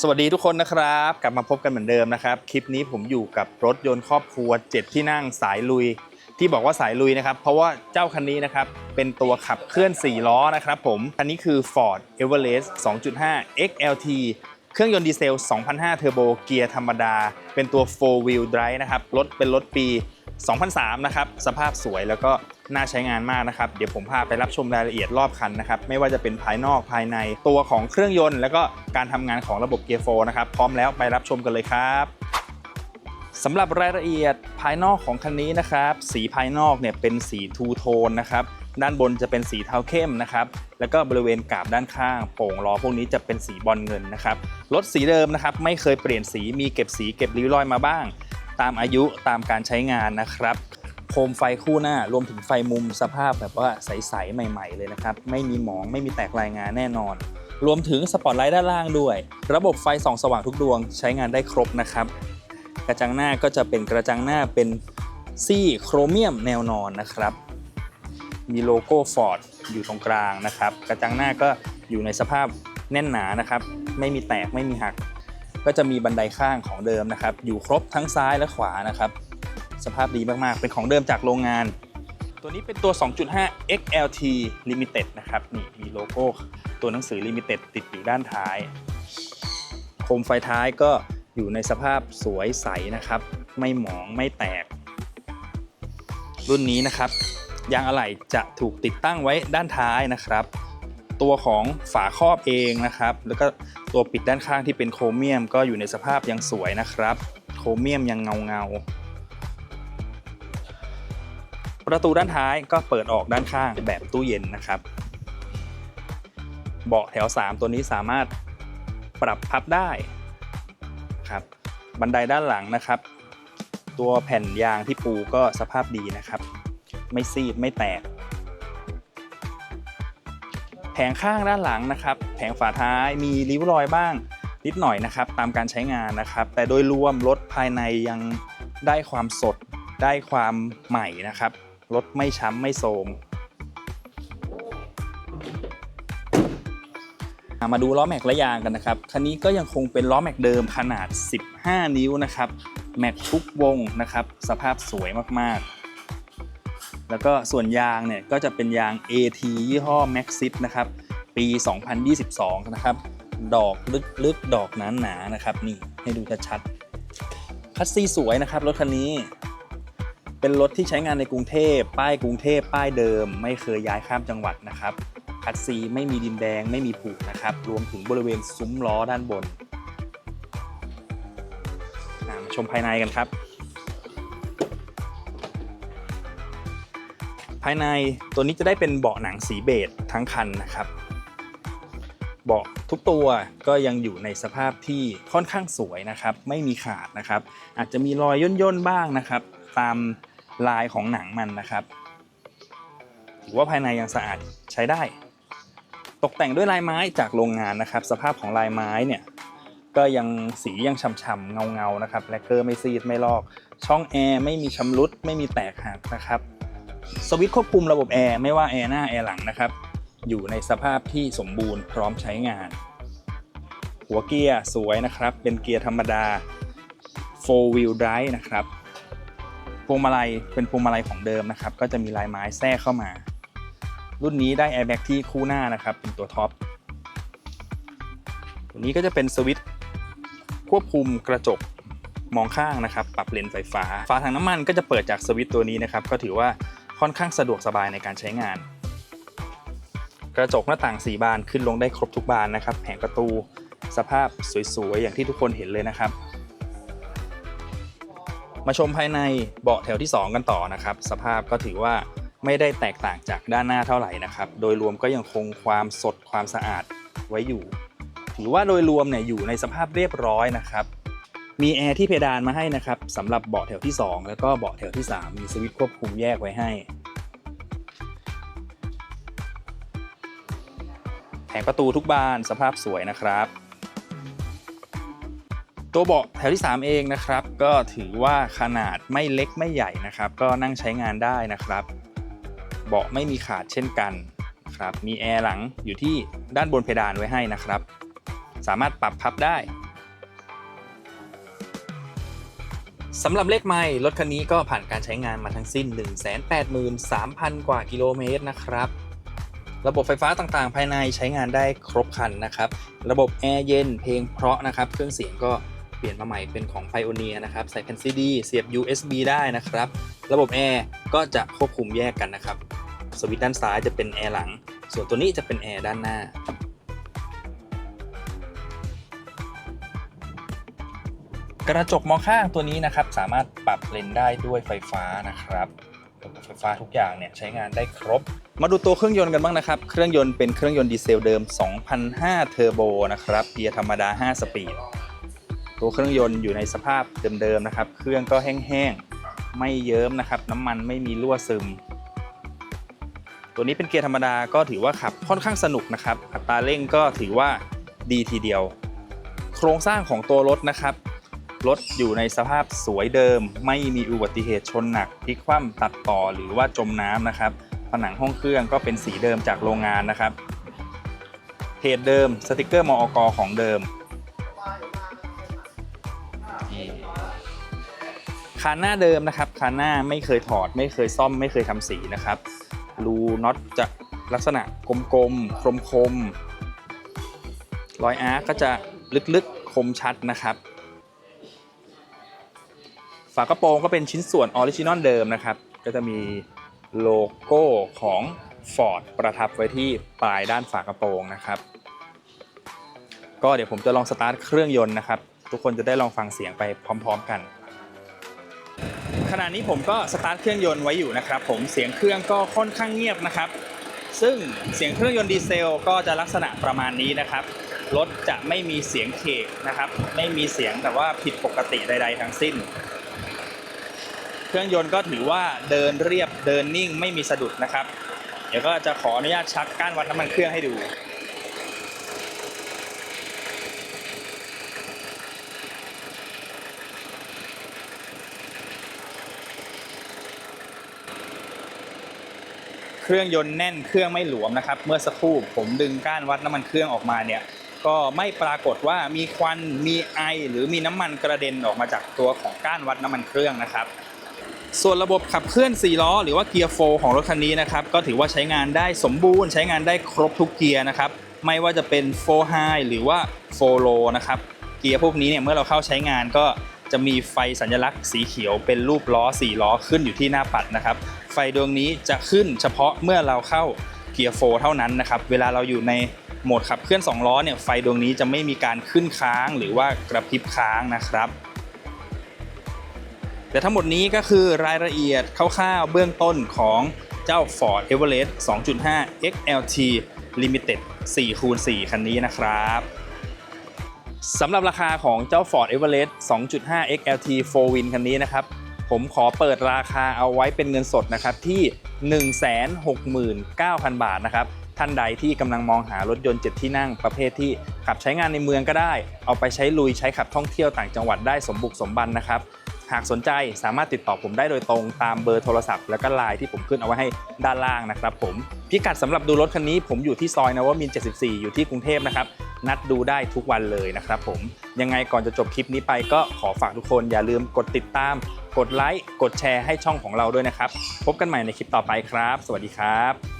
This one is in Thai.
สวัสดีทุกคนนะครับ กลับมาพบกันเหมือนเดิมนะครับ คลิปนี้ผมอยู่กับรถยนต์ครอบครัว 7 ที่นั่งสายลุย ที่บอกว่าสายลุยนะครับ เพราะว่าเจ้าคันนี้นะครับ เป็นตัวขับเคลื่อน 4 ล้อนะครับผม คันนี้คือ Ford Everest 2.5 XLT เครื่องยนต์ดีเซล 2,500 เทอร์โบ เกียร์ธรรมดา เป็นตัว 4 wheel drive นะครับ รถเป็นรถปี 2003 นะครับ สภาพสวยแล้วก็ น่าใช้งานมากนะครับ เดี๋ยวผมพาไปรับชมรายละเอียดรอบคันนะครับ ไม่ว่าจะเป็นภายนอกภายในตัวของเครื่องยนต์ แล้วก็การทำงานของระบบเกียร์โฟนะครับ พร้อมแล้วไปรับชมกันเลยครับสำหรับรายละเอียดภายนอกของคันนี้นะครับ สีภายนอกเนี่ยเป็นสีทูโทนนะครับด้านบนจะเป็นสีเทาเข้มนะครับ แล้วก็บริเวณกาบด้านข้าง โป่งล้อพวกนี้จะเป็นสีบอลเงินนะครับ รถสีเดิมนะครับ ไม่เคยเปลี่ยนสี มีเก็บสีเก็บริ้วรอยมาบ้าง ตามอายุตามการใช้งานนะครับ โคมไฟคู่หน้ารวมถึงไฟมุมสภาพแบบว่าใสๆใหม่ๆเลยนะครับ ไม่มีหมองไม่มีแตกรายงานแน่นอน รวมถึงสปอตไลท์ด้านล่างด้วย ระบบไฟส่องสว่างทุกดวงใช้งานได้ครบนะครับ กระจังหน้าก็จะเป็นกระจังหน้าเป็นซี่โครเมียมแนวนอนนะครับ มีโลโก้ Ford อยู่ตรงกลางนะครับ กระจังหน้าก็อยู่ในสภาพแน่นหนานะครับ ไม่มีแตกไม่มีหัก ก็จะมีบันไดข้างของเดิมนะครับ อยู่ครบทั้งซ้ายและขวานะครับ สภาพดีมากๆ เป็นของเดิมจากโรงงาน ตัวนี้เป็นตัว 2.5 XLT Limited นะครับ นี่มีโลโก้ ตัวหนังสือ Limited ติดอยู่ด้านท้าย โคมไฟท้ายก็อยู่ในสภาพสวยใสนะครับ ไม่หมองไม่แตก รุ่นนี้นะครับ ยางอะไหล่จะถูกติดตั้งไว้ด้านท้ายนะครับ ตัวของฝาครอบเองนะครับ แล้วก็ตัวปิดด้านข้างที่เป็นโครเมียม ก็อยู่ในสภาพยังสวยนะครับ โครเมียมยังเงาเงา ประตูด้านท้ายก็เปิดออกด้านข้างแบบตู้เย็นนะครับ เบาะแถว 3 ตัวนี้สามารถปรับพับได้ครับบันไดด้านหลังนะครับ ตัวแผ่นยางที่ปูก็สภาพดีนะครับ ไม่ซีดไม่แตก แผงข้างด้านหลังนะครับ แผงฝาท้ายมีริ้วรอยบ้างนิดหน่อยนะครับ ตามการใช้งานนะครับ แต่โดยรวมรถภายในยังได้ความสดได้ความใหม่นะครับ รถไม่ช้ำไม่โทมมาดูล้อแม็กและยางกันนะครับ คันนี้ก็ยังคงเป็นล้อแม็กเดิมขนาด 15 นิ้วนะครับ แม็กทุกวงนะครับ สภาพสวยมากๆ แล้วก็ส่วนยางเนี่ยก็จะเป็นยาง AT ยี่ห้อ Maxxis นะครับ ปี 2022 นะครับ ดอกลึกๆ ดอกหนาๆนะครับ นี่ให้ดูชัดๆคัสซีสวยนะครับรถคันนี้ เป็นรถที่ใช้งานในกรุงเทพ ป้ายกรุงเทพ ป้ายเดิม ไม่เคยย้ายข้ามจังหวัดนะครับคัสซีไม่มีดินแดง ไม่มีผุนะครับ รวมถึงบริเวณซุ้มล้อด้านบนมาชมภายในกันครับ ภายในตัวนี้จะได้เป็นเบาะหนังสีเบจทั้งคันนะครับ เบาะทุกตัวก็ยังอยู่ในสภาพที่ค่อนข้างสวยนะครับ ไม่มีขาดนะครับ อาจจะมีรอยย่นๆบ้างนะครับ ตาม ลายของหนังมันนะครับถือว่าภายในยังสะอาดใช้ได้ ตกแต่งด้วยลายไม้จากโรงงานนะครับ สภาพของลายไม้เนี่ยก็ยังสียังฉ่ำๆเงาๆนะครับแลกเกอร์ไม่ซีดไม่ลอก ช่องแอร์ไม่มีชำรุดไม่มีแตกหักนะครับสวิตช์ควบคุมระบบแอร์ไม่ว่าแอร์หน้าแอร์หลังนะครับอยู่ในสภาพที่สมบูรณ์พร้อมใช้งาน หัวเกียร์สวยนะครับ เป็นเกียร์ธรรมดา 4 wheel drive นะครับ วงมาลัยเป็นพวงมาลัยของเดิมนะครับ ก็จะมีลายไม้แทรกเข้ามา รุ่นนี้ได้ airbag ที่คู่หน้านะครับ เป็นตัวท็อปตัวนี้ก็จะเป็นสวิตช์ควบคุมกระจกมองข้างนะครับ ปรับเลนส์ไฟฟ้า ฝาถังน้ำมันก็จะเปิดจากสวิตช์ตัวนี้นะครับ ก็ถือว่าค่อนข้างสะดวกสบายในการใช้งาน กระจกหน้าต่างสีบานขึ้นลงได้ครบทุกบานนะครับ แผงประตูสภาพสวยๆ อย่างที่ทุกคนเห็นเลยนะครับ มาชมภายในเบาะแถวที่ 2 กันต่อนะครับ สภาพก็ถือว่าไม่ได้แตกต่างจากด้านหน้าเท่าไหร่นะครับ โดยรวมก็ยังคงความสดความสะอาดไว้อยู่ ถือว่าโดยรวมเนี่ยอยู่ในสภาพเรียบร้อยนะครับ มีแอร์ที่เพดานมาให้นะครับสำหรับเบาะแถวที่ 2 แล้วก็เบาะแถวที่ 3 มีสวิตช์ควบคุมแยกไว้ให้ แผงประตูทุกบานสภาพสวยนะครับ ตัวเบาะแถวที่ 3 เองนะครับ ก็ถือว่าขนาดไม่เล็กไม่ใหญ่นะครับ ก็นั่งใช้งานได้นะครับ เบาะไม่มีขาดเช่นกันครับมีแอร์หลังอยู่ที่ด้านบนเพดานไว้ให้นะครับ สามารถปรับพับได้สำหรับเลขไม่รถคันนี้ก็ผ่านการใช้งานมาทั้งสิ้น 183,000 กว่ากิโลเมตรนะครับ ระบบไฟฟ้าต่างๆ ภายในใช้งานได้ครบคันนะครับ ระบบแอร์เย็นเพลงเพราะนะครับ เครื่องเสียงก็ ปลี่ยนมาใหม่เป็นของ Pioneer นะครับ ใส่แผ่นซีดีเสียบ USB ได้นะครับ ระบบแอร์ก็จะควบคุมแยกกันนะครับ สวิตช์ด้านซ้ายจะเป็นแอร์หลัง ส่วนตัวนี้จะเป็นแอร์ด้านหน้า กระจกมองข้างตัวนี้นะครับ สามารถปรับเลนได้ด้วยไฟฟ้านะครับระบบไฟฟ้าทุกอย่างเนี่ยใช้งานได้ครบ มาดูตัวเครื่องยนต์กันบ้างนะครับ เครื่องยนต์เป็นเครื่องยนต์ดีเซลเดิม 2005 เทอร์โบนะครับ เกียร์ธรรมดา 5 สปีด ตัวเครื่องยนต์อยู่ในสภาพเดิมๆนะครับ เครื่องก็แห้งๆ ไม่เยิ้มนะครับ น้ำมันไม่มีรั่วซึม ตัวนี้เป็นเกียร์ธรรมดาก็ถือว่าขับค่อนข้างสนุกนะครับ อัตราเร่งก็ถือว่าดีทีเดียว โครงสร้างของตัวรถนะครับรถอยู่ในสภาพสวยเดิม ไม่มีอุบัติเหตุชนหนักพลิกคว่ำตัดต่อหรือว่าจมน้ำนะครับ ผนังห้องเครื่องก็เป็นสีเดิมจากโรงงานนะครับเพจเดิมสติกเกอร์มอกของเดิม คานหน้าเดิมนะครับคานหน้าไม่เคยถอด ไม่เคยซ่อมไม่เคยทำสีนะครับรูน็อตจะลักษณะกลมๆคมๆรอยอาร์ก็จะลึกๆคมชัดนะครับ ฝากระโปรงก็เป็นชิ้นส่วนออริจินอลเดิมนะครับ ก็จะมีโลโก้ของ Ford ประทับไว้ที่ปลายด้านฝากระโปรงนะครับ ก็เดี๋ยวผมจะลองสตาร์ทเครื่องยนต์นะครับ ทุกคนจะได้ลองฟังเสียงไปพร้อม ๆ กัน ขณะนี้ผมก็สตาร์ทเครื่องยนต์ไว้อยู่นะครับผมเสียงเครื่องก็ค่อนข้างเงียบนะครับ ซึ่งเสียงเครื่องยนต์ดีเซลก็จะลักษณะประมาณนี้นะครับรถจะไม่มีเสียงเคกนะครับ ไม่มีเสียงแต่ว่าผิดปกติใด ๆ ทั้งสิ้น เครื่องยนต์ก็ถือว่าเดินเรียบเดินนิ่งไม่มีสะดุดนะครับ เดี๋ยวก็จะขออนุญาตชักก้านวัดน้ำมันเครื่องให้ดู เครื่องยนต์แน่นเครื่องไม่หลวมนะครับ เมื่อสักครู่ผมดึงก้านวัดน้ำมันเครื่องออกมาเนี่ยก็ไม่ปรากฏว่ามีควันมีไอ หรือมีน้ำมันกระเด็นออกมาจากตัวของก้านวัดน้ำมันเครื่องนะครับ ส่วนระบบขับเคลื่อน 4 ล้อ หรือว่าเกียร์โฟของรถคันนี้นะครับก็ถือว่าใช้งานได้สมบูรณ์ ใช้งานได้ครบทุกเกียร์นะครับไม่ว่าจะเป็น4 High หรือว่า4 Low นะครับเกียร์พวกนี้เนี่ยเมื่อเราเข้าใช้งานก็จะมีไฟสัญลักษณ์สีเขียวเป็นรูปล้อ 4 ล้อขึ้นอยู่ที่หน้าปัดนะครับ ไฟดวงนี้จะขึ้นเฉพาะเมื่อเราเข้าเกียร์โฟเท่านั้นนะครับ เวลาเราอยู่ในโหมดขับเคลื่อน2ล้อเนี่ยไฟดวงนี้จะไม่มีการขึ้นค้างหรือว่ากระพริบค้างนะครับ แต่ทั้งหมดนี้ก็คือรายละเอียดคร่าวๆเบื้องต้นของเจ้า Ford Everest 2.5 XLT Limited 4คูณ4คันนี้นะครับสำหรับราคาของเจ้า Ford Everest 2.5 XLT 4 Win คันนี้นะครับ ผมขอเปิดราคาเอาไว้เป็นเงินสดนะครับที่ 169,000 บาทนะครับท่านใดที่กำลังมองหารถยนต์7ที่นั่งประเภทที่ขับใช้งานในเมืองก็ได้ เอาไปใช้ลุยใช้ขับท่องเที่ยวต่างจังหวัดได้สมบุกสมบันนะครับ หากสนใจสามารถติดต่อผมได้โดยตรงตามเบอร์โทรศัพท์ แล้วก็ไลน์ที่ผมขึ้นเอาไว้ให้ด้านล่างนะครับ ผมพิกัดสำหรับดูรถคันนี้ผมอยู่ที่ซอยนวมิน74 อยู่ที่กรุงเทพนะครับ นัดดูได้ทุกวันเลยนะครับผมยังไงก่อนจะจบคลิปนี้ไปก็ขอฝากทุกคนอย่าลืมกดติดตาม กดไลค์กดแชร์ให้ช่องของเราด้วยนะครับ พบกันใหม่ในคลิปต่อไปครับ สวัสดีครับ